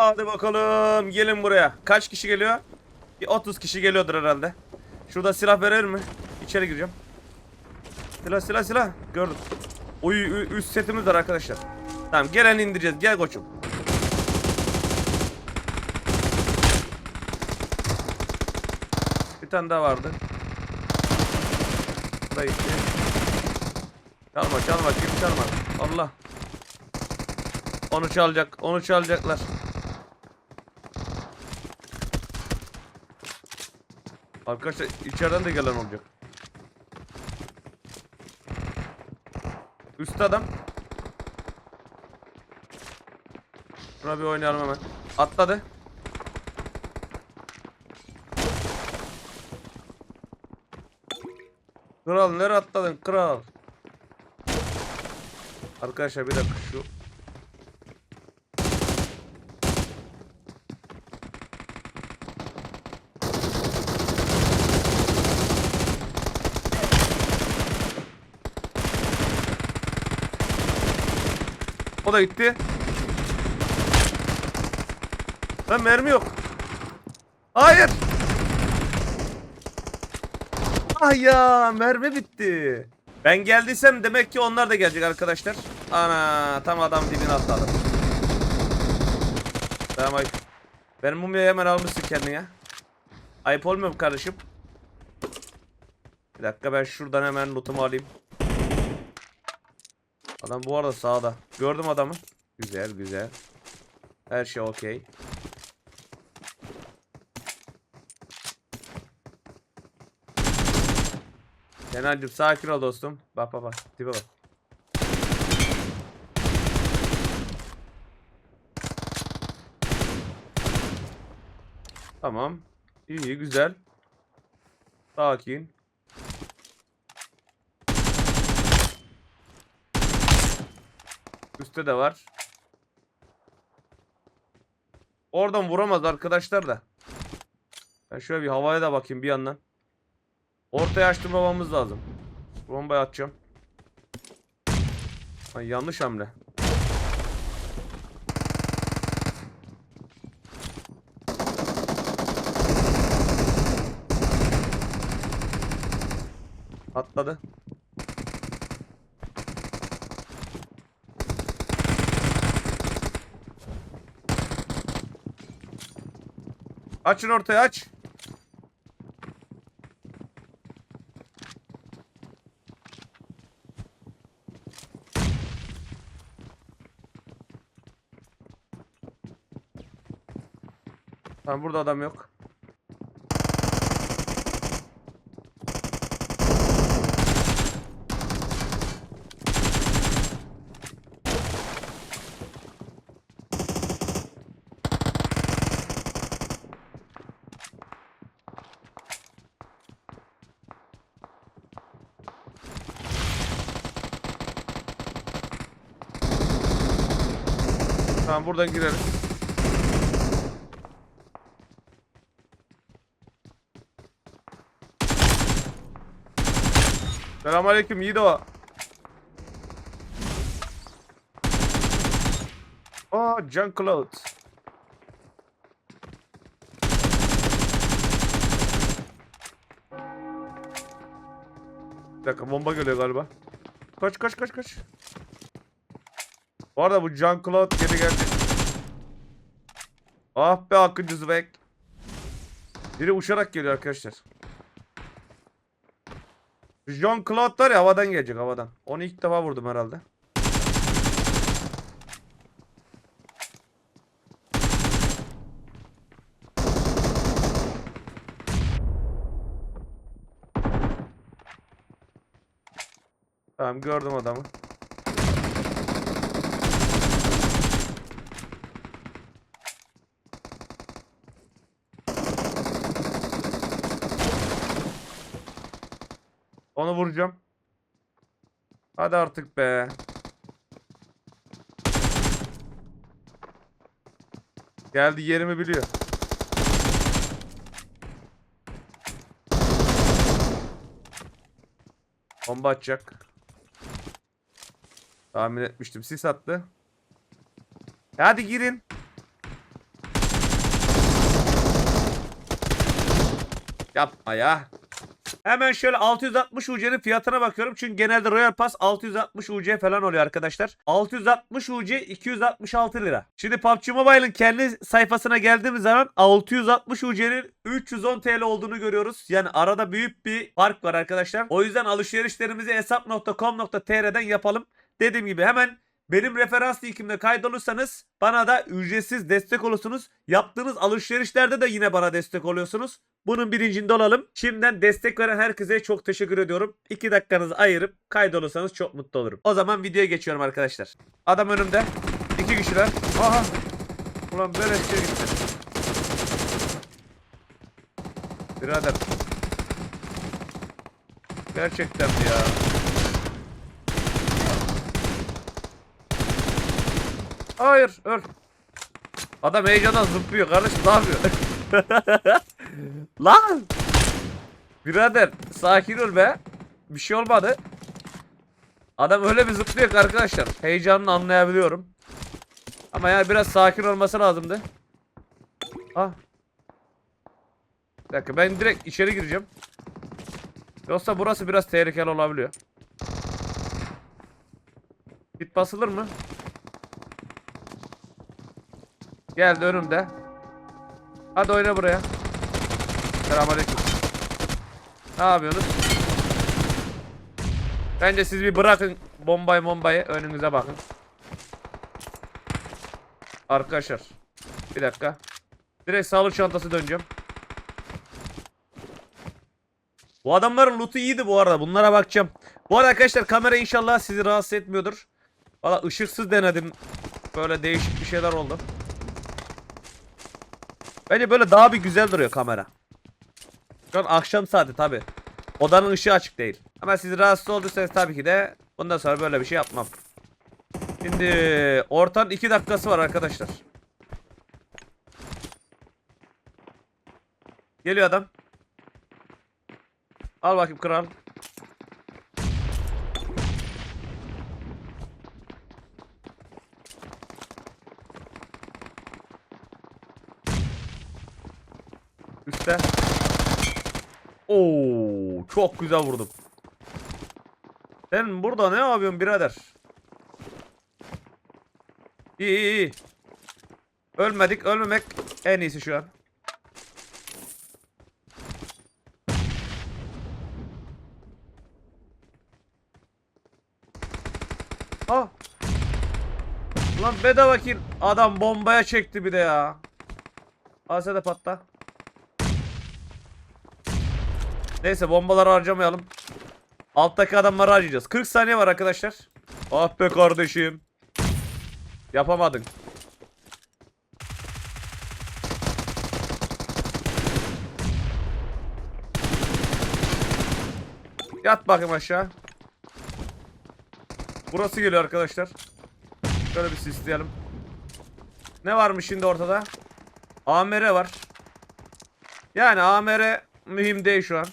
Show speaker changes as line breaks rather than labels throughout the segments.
Hadi bakalım gelin buraya. Kaç kişi geliyor? Bir 30 kişi geliyordur herhalde. Şurada silah verir mi? İçeri gireceğim. Silah silah silah. Gördüm. Uy, üst setimiz var arkadaşlar. Tamam gelen indireceğiz. Gel koçum. Bir tane daha vardı. Da gitti. Çalma çalma kim çalma. Allah. Onu çalacak. Onu çalacaklar. Arkadaşlar içeriden de gelen olacak. Üst adam. Şuna bir oynayalım hemen. Atladı. Kral nereye atladın kral? Arkadaşlar bir dakika şu O da gitti. Lan mermi yok. Hayır. Ah ya mermi bitti. Ben geldiysem demek ki onlar da gelecek arkadaşlar. Ana tam adam dibine atladı. Tamam ayıp. Benim mumyayı hemen almışsın kendine. Ayıp olmuyor mu kardeşim? Bir dakika ben şuradan hemen lootumu alayım. Adam bu arada sağda. Gördüm adamı. Güzel güzel. Her şey okey. Kenancım sakin ol dostum. Bak bak bak. Tipe bak. Tamam. İyi güzel. Sakin. Üstte de var. Oradan vuramaz arkadaşlar da. Ben şöyle bir havaya da bakayım bir yandan. Ortaya açtırmamamız lazım. Bombayı atacağım. Ay yanlış hamle. Atladı. Açın ortaya aç. Tamam burada adam yok. Tamam buradan girelim. Selamünaleyküm Yiğido. Aa John Cloud. Bir dakika bomba geliyor galiba. Kaç kaç kaç kaç. Bu arada bu John Cloud geri geldi. Ah be Akıncı Zübek. Biri uçarak geliyor arkadaşlar. Var ya havadan gelecek havadan. Onu ilk defa vurdum herhalde. Tamam gördüm adamı. Onu vuracağım. Hadi artık be. Geldi yerimi biliyor. Bomba atacak. Tahmin etmiştim. Sis attı. Hadi girin. Yapma ya. Hemen şöyle 660 UC'nin fiyatına bakıyorum. Çünkü genelde Royal Pass 660 UC falan oluyor arkadaşlar. 660 UC 266 lira. Şimdi PUBG Mobile'ın kendi sayfasına geldiğimiz zaman 660 UC'nin 310 TL olduğunu görüyoruz. Yani arada büyük bir fark var arkadaşlar. O yüzden alışverişlerimizi hesap.com.tr'den yapalım. Dediğim gibi hemen benim referans linkimde kaydolursanız bana da ücretsiz destek olursunuz. Yaptığınız alışverişlerde de yine bana destek oluyorsunuz. Bunun bilincinde olalım. Şimdiden destek veren herkese çok teşekkür ediyorum. 2 dakikanızı ayırıp kaydolursanız çok mutlu olurum. O zaman videoya geçiyorum arkadaşlar. Adam önümde. İki kişiler. Aha. Ulan böyle şey gitti. Birader. Gerçekten ya? Hayır, öl. Adam heyecandan zıplıyor kardeşim ne yapıyor? Lan! Birader sakin ol be. Bir şey olmadı. Adam öyle bir zıplıyor ki arkadaşlar. Heyecanını anlayabiliyorum. Ama yani biraz sakin olması lazımdı. Ah. Bir dakika ben direkt içeri gireceğim. Yoksa burası biraz tehlikeli olabiliyor. Git basılır mı? Geldi önümde. Hadi oyna buraya. Selamünaleyküm. Ne yapıyorsunuz? Bence siz bir bırakın bombayı bombayı önünüze bakın. Arkadaşlar. Bir dakika. Direkt sağlık çantası döneceğim. Bu adamların loot'u iyiydi bu arada. Bunlara bakacağım. Bu arada arkadaşlar kamera inşallah sizi rahatsız etmiyordur. Valla ışıksız denedim. Böyle değişik bir şeyler oldu. Bence böyle daha bir güzel duruyor kamera. Şu an akşam saati tabi. Odanın ışığı açık değil. Ama siz rahatsız olduysanız tabii ki de bundan sonra böyle bir şey yapmam. Şimdi ortanın 2 dakikası var arkadaşlar. Geliyor adam. Al bakayım kral. Üste. Oo, çok güzel vurdum. Sen burada ne yapıyorsun birader? İyi iyi. Ölmedik, ölmemek en iyisi şu an. Ah. Lan bedava kill. Adam bombaya çekti bir de ya. Al sen de patla. Neyse bombaları harcamayalım. Alttaki adamları harcayacağız. 40 saniye var arkadaşlar. Ah be kardeşim. Yapamadın. Yat bakayım aşağı. Burası geliyor arkadaşlar. Şöyle bir sisleyelim. Ne varmış şimdi ortada? AMR var. Yani AMR mühim değil şu an.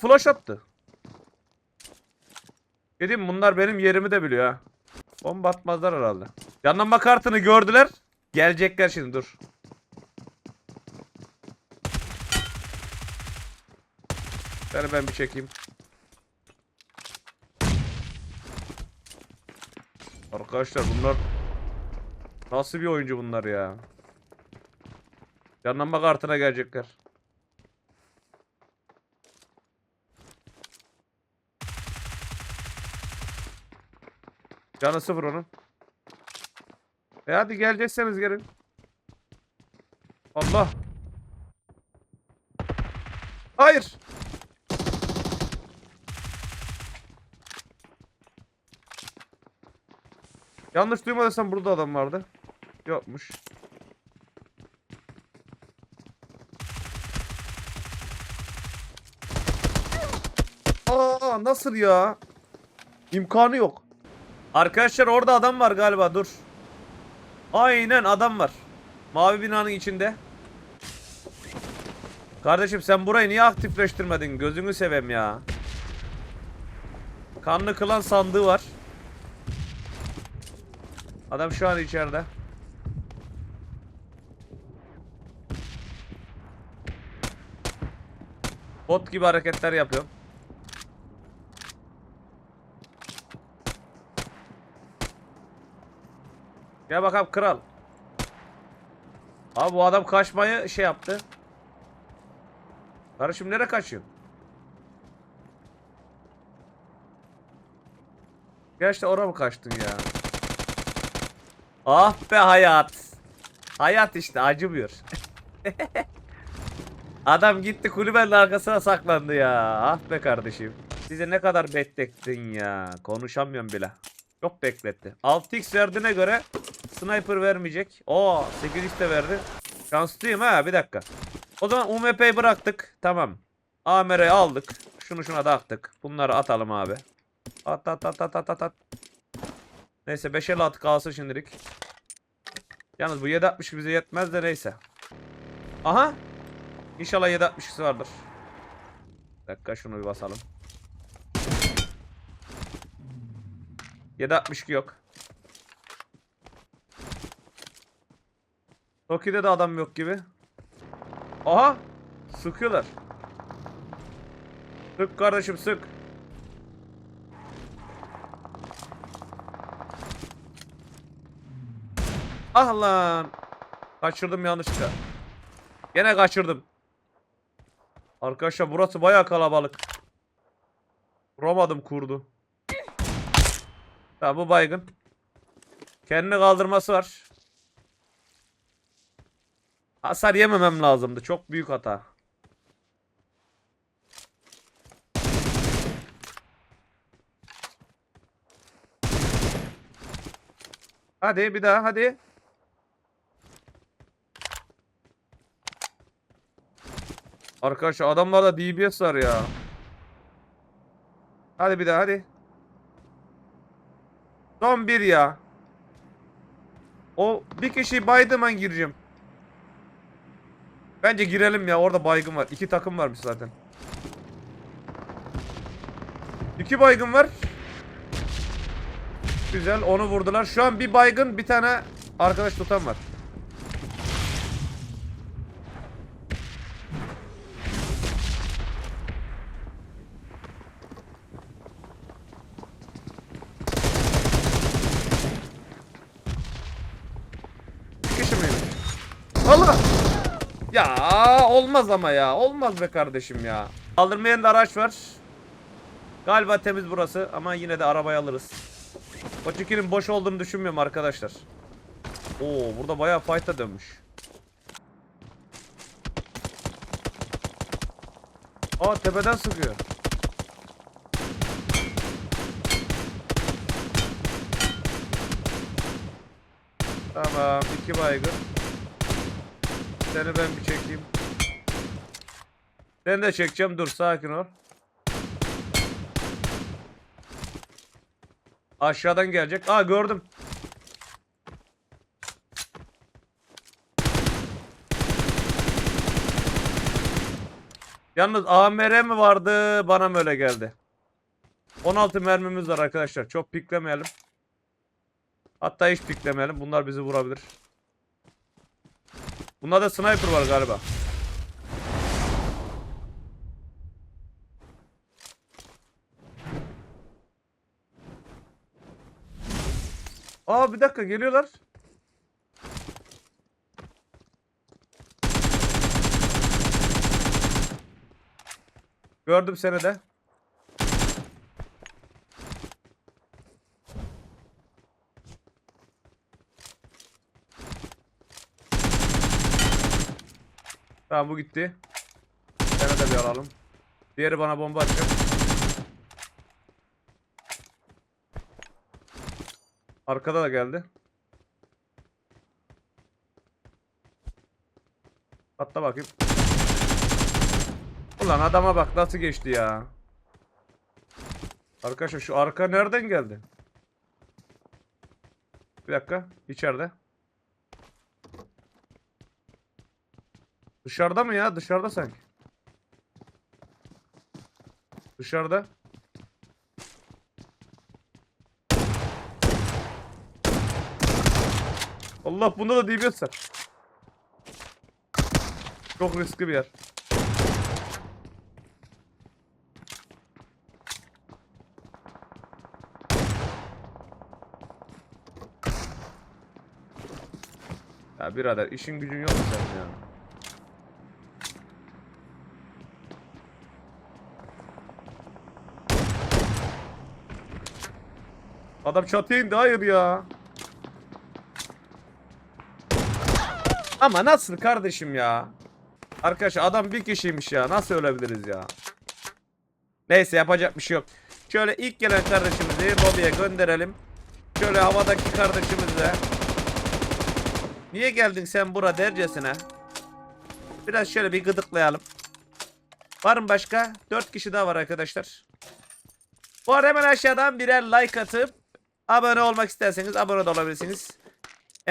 Flash attı. Dedim bunlar benim yerimi de biliyor ha. Bomba atmazlar herhalde. Yanlama kartını gördüler. Gelecekler şimdi dur. Seni ben bir çekeyim. Arkadaşlar bunlar nasıl bir oyuncu bunlar ya? Yanlanma kartına gelecekler. Canı sıfır onun. E hadi gelecekseniz gelin. Allah. Hayır. Yanlış duymadıysam burada adam vardı. Yokmuş. Aa nasıl ya? İmkanı yok. Arkadaşlar orada adam var galiba dur. Aynen adam var. Mavi binanın içinde. Kardeşim sen burayı niye aktifleştirmedin? Gözünü seveyim ya. Kanlı kılan sandığı var. Adam şu an içeride. Bot gibi hareketler yapıyor. Gel bakalım kral. Abi bu adam kaçmayı şey yaptı. Karışım nereye kaçıyor? Gerçi oraya mı kaçtın ya? Ah be hayat. Hayat işte acımıyor. Adam gitti kulübenin arkasına saklandı ya. Ah be kardeşim. Size ne kadar beklettin ya. Konuşamıyorum bile. Çok bekletti. 6x verdiğine göre sniper vermeyecek. Oo 8x de verdi. Şanslıyım ha bir dakika. O zaman UMP'yi bıraktık. Tamam. AMR'yi aldık. Şunu şuna da attık. Bunları atalım abi. At at at at at at at. Neyse 5 el at kalsın şimdilik. Yalnız bu 7.62 bize yetmez de neyse. Aha. İnşallah 7.62'si vardır. Bir dakika şunu bir basalım. 7.62 yok. Toki'de de adam yok gibi. Aha! Sıkıyorlar. Sık kardeşim sık. Ah lan. Kaçırdım yanlışlıkla. Gene kaçırdım. Arkadaşlar burası bayağı kalabalık. Vuramadım kurdu. Tamam bu baygın. Kendini kaldırması var. Hasar yememem lazımdı. Çok büyük hata. Hadi bir daha hadi. Arkadaşlar adamlarda DBS var ya. Hadi bir daha hadi. Son bir ya. O bir kişi ben gireceğim. Bence girelim ya orada baygın var. İki takım varmış zaten. İki baygın var. Güzel onu vurdular. Şu an bir baygın bir tane arkadaş tutan var. Bir kişi miymiş? Allah! Ya olmaz ama ya. Olmaz be kardeşim ya. Kaldırmayan da araç var. Galiba temiz burası ama yine de arabayı alırız. O çikinin boş olduğunu düşünmüyorum arkadaşlar. Oo burada bayağı fight'a dönmüş. Aa tepeden sıkıyor. Tamam iki baygın. Seni ben bir çekeyim. Ben de çekeceğim dur sakin ol. Aşağıdan gelecek. Aa gördüm. Yalnız AMR mi vardı bana mı öyle geldi? 16 mermimiz var arkadaşlar. Çok piklemeyelim. Hatta hiç piklemeyelim. Bunlar bizi vurabilir. Bunda sniper var galiba. Aa bir dakika geliyorlar. Gördüm seni de. Tamam bu gitti. Seni de bir alalım. Diğeri bana bomba atacak. Arkada da geldi. Atla bakayım. Ulan adama bak nasıl geçti ya. Arkadaşlar şu arka nereden geldi? Bir dakika. içeride. Dışarıda mı ya? Dışarıda sanki. Dışarıda. Allah bunda da DBS var. Çok riskli bir yer. Ya birader işin gücün yok mu senin ya? Adam çatıya indi hayır ya. Ama nasıl kardeşim ya? Arkadaşlar adam bir kişiymiş ya. Nasıl ölebiliriz ya? Neyse yapacak bir şey yok. Şöyle ilk gelen kardeşimizi lobiye gönderelim. Şöyle havadaki kardeşimizi de. Niye geldin sen bura dercesine? Biraz şöyle bir gıdıklayalım. Var mı başka? 4 kişi daha var arkadaşlar. Bu arada hemen aşağıdan birer like atıp abone olmak isterseniz abone olabilirsiniz.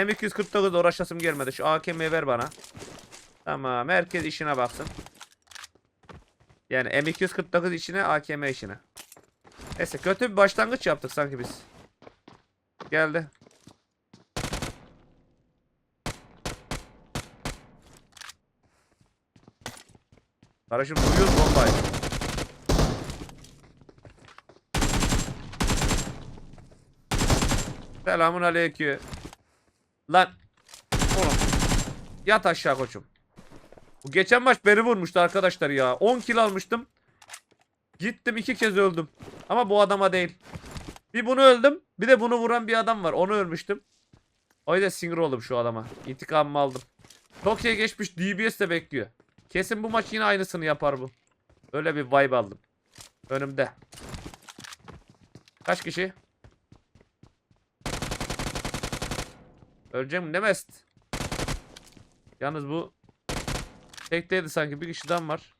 M249 uğraşasım gelmedi. Şu AKM'yi ver bana. Tamam. Herkes işine baksın. Yani M249 işine AKM işine. Neyse kötü bir başlangıç yaptık sanki biz. Geldi. Kardeşim vuruyoruz bombayı. Selamun aleyküm. Lan. Oğlum. Yat aşağı koçum. Bu geçen maç beni vurmuştu arkadaşlar ya. 10 kill almıştım. Gittim iki kez öldüm. Ama bu adama değil. Bir bunu öldüm. Bir de bunu vuran bir adam var. Onu ölmüştüm. O yüzden sinir oldum şu adama. İntikamımı aldım. Tokyo'ya geçmiş DBS de bekliyor. Kesin bu maç yine aynısını yapar bu. Öyle bir vibe aldım. Önümde. Kaç kişi? Öleceğim ne mest? Yalnız bu tekteydi sanki bir kişiden var.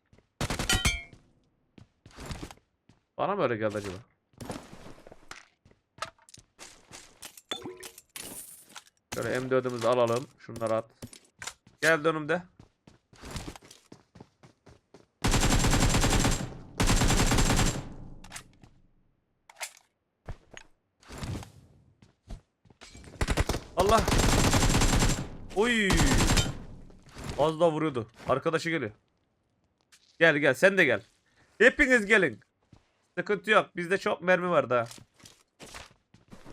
Bana mı öyle geldi acaba? Şöyle M4'ümüzü alalım. Şunları at. Gel önümde. Allah. Oy. Az da vuruyordu. Arkadaşı geliyor. Gel gel sen de gel. Hepiniz gelin. Sıkıntı yok. Bizde çok mermi var daha.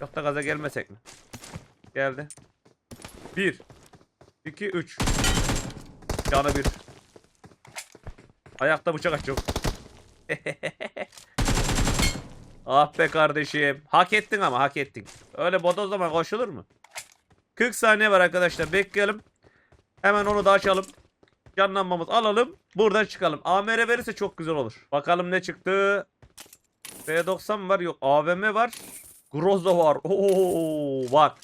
Yok da gaza gelmesek mi? Geldi. 1 2 3 Canı bir. Ayakta bıçak açıyor. ah be kardeşim. Hak ettin ama hak ettin. Öyle bodozlama koşulur mu? 40 saniye var arkadaşlar. Bekleyelim. Hemen onu da açalım. Canlanmamız alalım. Buradan çıkalım. AMR verirse çok güzel olur. Bakalım ne çıktı. B90 var. Yok AVM var. Groza var. Oo bak.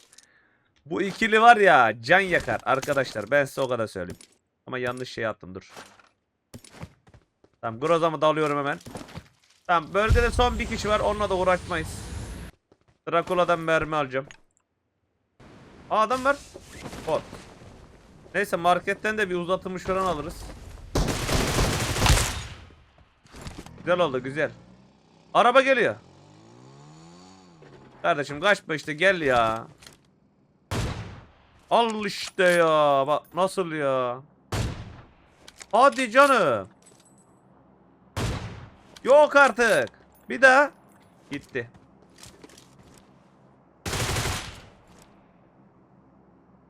Bu ikili var ya can yakar arkadaşlar. Ben size o kadar söyleyeyim. Ama yanlış şey attım dur. Tamam Groza'mı da alıyorum hemen. Tamam bölgede son bir kişi var. Onunla da uğraşmayız. Drakula'dan mermi alacağım. Aa adam var. Bot. Neyse marketten de bir uzatılmış falan alırız. Güzel oldu güzel. Araba geliyor. Kardeşim kaçma işte gel ya. Al işte ya. Bak nasıl ya. Hadi canım. Yok artık. Bir daha. Gitti.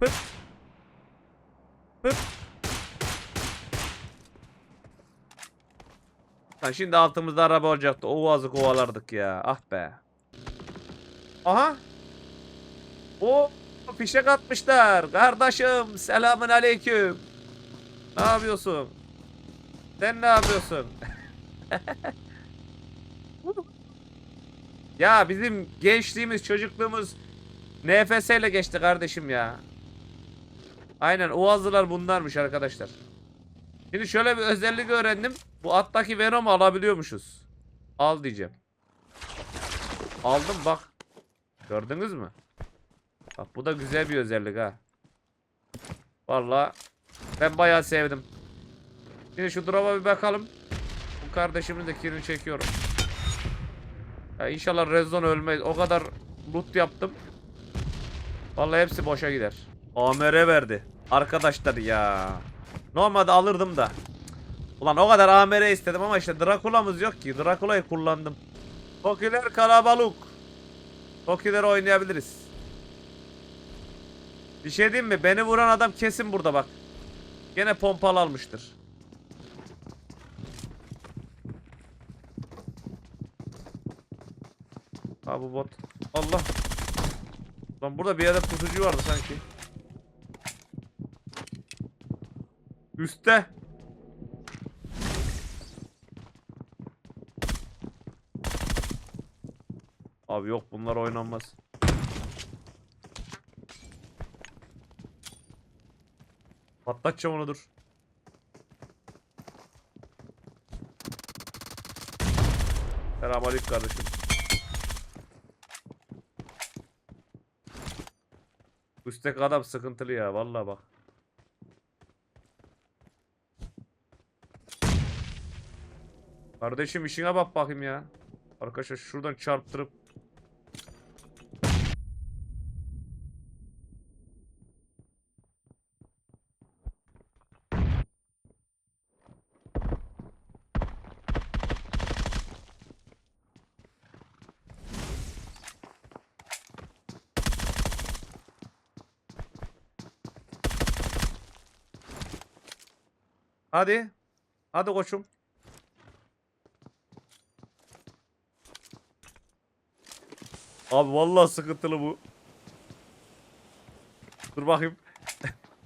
Pıt. Lan şimdi altımızda araba olacaktı. O vazı kovalardık ya. Ah be. Aha. O fişek atmışlar. Kardeşim selamün aleyküm. Ne yapıyorsun? Sen ne yapıyorsun? ya bizim gençliğimiz, çocukluğumuz NFS ile geçti kardeşim ya. Aynen o azılar bunlarmış arkadaşlar. Şimdi şöyle bir özellik öğrendim. Bu attaki Venom'u alabiliyormuşuz. Al diyeceğim. Aldım bak. Gördünüz mü? Bak bu da güzel bir özellik ha. Vallahi ben bayağı sevdim. Şimdi şu drop'a bir bakalım. Bu kardeşimin de kilini çekiyorum. Ya inşallah Rezon ölmez. O kadar loot yaptım. Vallahi hepsi boşa gider. AMR verdi. Arkadaşlar ya. Normalde alırdım da. Ulan o kadar AMR istedim ama işte Drakula'mız yok ki. Drakula'yı kullandım. Tokiler kalabalık. Tokiler oynayabiliriz. Bir şey diyeyim mi? Beni vuran adam kesin burada bak. Gene pompalı almıştır. Ha bu bot. Allah. Lan burada bir yerde pusucu vardı sanki. Üste. Abi yok bunlar oynanmaz. Patlatacağım onu dur. Selamünaleyküm kardeşim. Üstteki adam sıkıntılı ya vallahi bak. Kardeşim işine bak bakayım ya. Arkadaşlar şuradan çarptırıp Hadi. Hadi koçum. Abi vallahi sıkıntılı bu. Dur bakayım.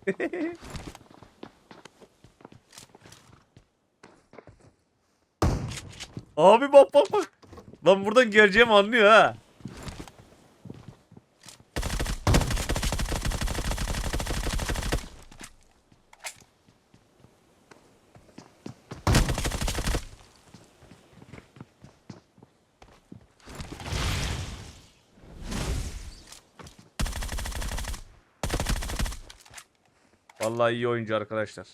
Abi bak bak bak. Lan buradan geleceğimi anlıyor ha. Vallahi iyi oyuncu arkadaşlar.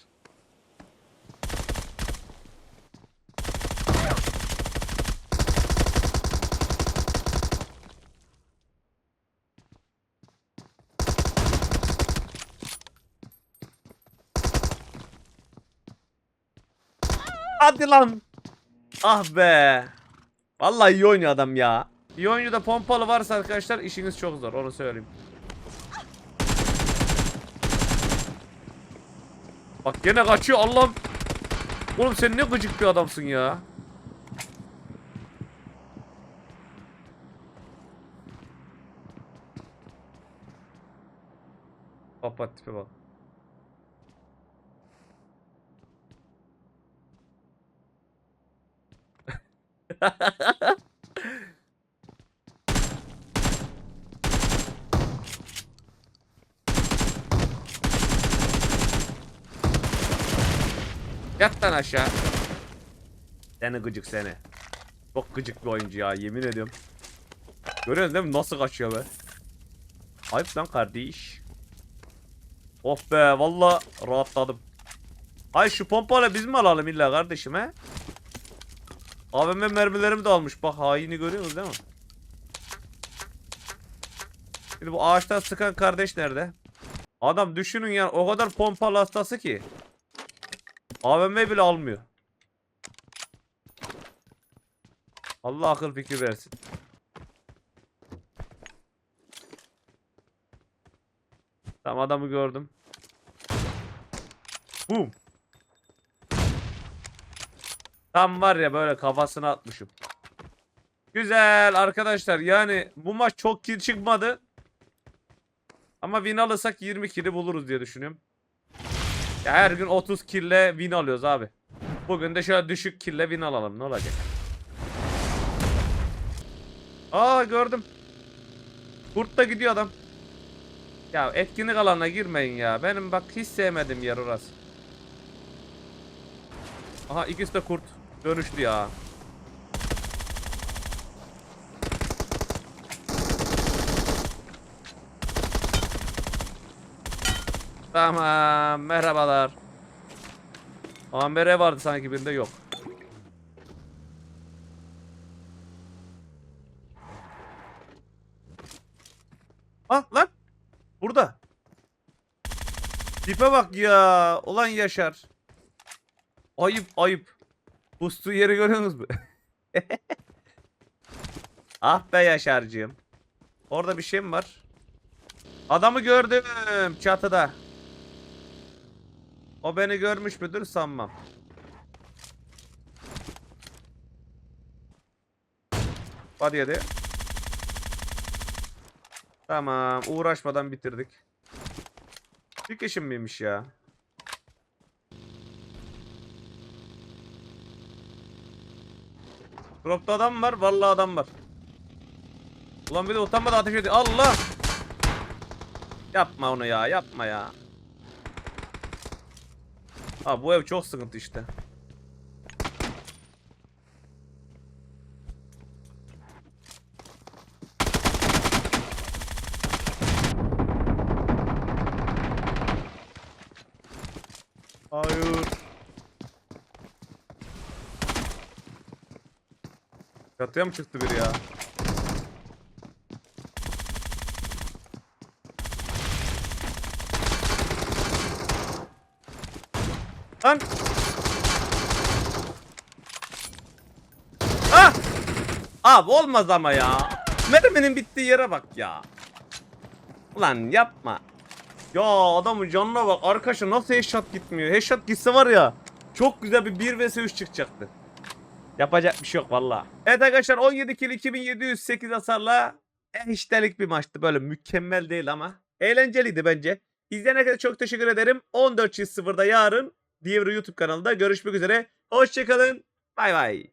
Hadi lan. Ah be. Vallahi iyi oynuyor adam ya. İyi oyuncu da pompalı varsa arkadaşlar işiniz çok zor onu söyleyeyim. Bak gene kaçıyor Allah'ım. Oğlum sen ne gıcık bir adamsın ya. Kapat tipe bak. Yat lan aşağı. Seni gıcık seni. Çok gıcık bir oyuncu ya yemin ediyorum. Görüyorsun değil mi nasıl kaçıyor be. Ayıp lan kardeş. Oh be valla rahatladım. Ay şu pompayla biz mi alalım illa kardeşim he? AVM mermilerimi de almış. Bak haini görüyorsunuz değil mi? Şimdi bu ağaçtan sıkan kardeş nerede? Adam düşünün ya o kadar pompalı hastası ki. AVM bile almıyor. Allah akıl fikir versin. Tamam adamı gördüm. Boom. Tam var ya böyle kafasına atmışım. Güzel arkadaşlar yani bu maç çok kill çıkmadı. Ama win alırsak 20 kill'i buluruz diye düşünüyorum. Ya her gün 30 kill'le win alıyoruz abi. Bugün de şöyle düşük kill'le win alalım ne olacak? Aa gördüm. Kurt da gidiyor adam. Ya etkinlik alanına girmeyin ya. Benim bak hiç sevmedim yer orası. Aha ikisi de kurt. Dönüştü ya. Tamam merhabalar. Ambere vardı sanki birinde yok. Ah lan. Burada. Tipe bak ya. Ulan Yaşar. Ayıp ayıp. Pustuğu yeri görüyorsunuz mu? ah be Yaşar'cığım. Orada bir şey mi var? Adamı gördüm çatıda. O beni görmüş müdür sanmam. Hadi hadi. Tamam uğraşmadan bitirdik. Bir kişim miymiş ya? Dropta adam var. Vallahi adam var. Ulan bir de utanmadan ateş ediyor. Allah! Yapma onu ya. Yapma ya. Ha bu ev çok sıkıntı işte. Hayır. Çatıya mı çıktı biri ya? Lan! Ah! Abi olmaz ama ya. Merminin bittiği yere bak ya. Ulan yapma. Ya adamın canına bak. Arkadaşlar nasıl headshot gitmiyor? Headshot gitse var ya. Çok güzel bir 1 vs 3 çıkacaktı. Yapacak bir şey yok valla. Evet arkadaşlar 17 kill 2708 hasarla eşdelik bir maçtı. Böyle mükemmel değil ama eğlenceliydi bence. İzleyen herkese çok teşekkür ederim. 14.00'da yarın diğer YouTube kanalında görüşmek üzere. Hoşçakalın. Bay bay.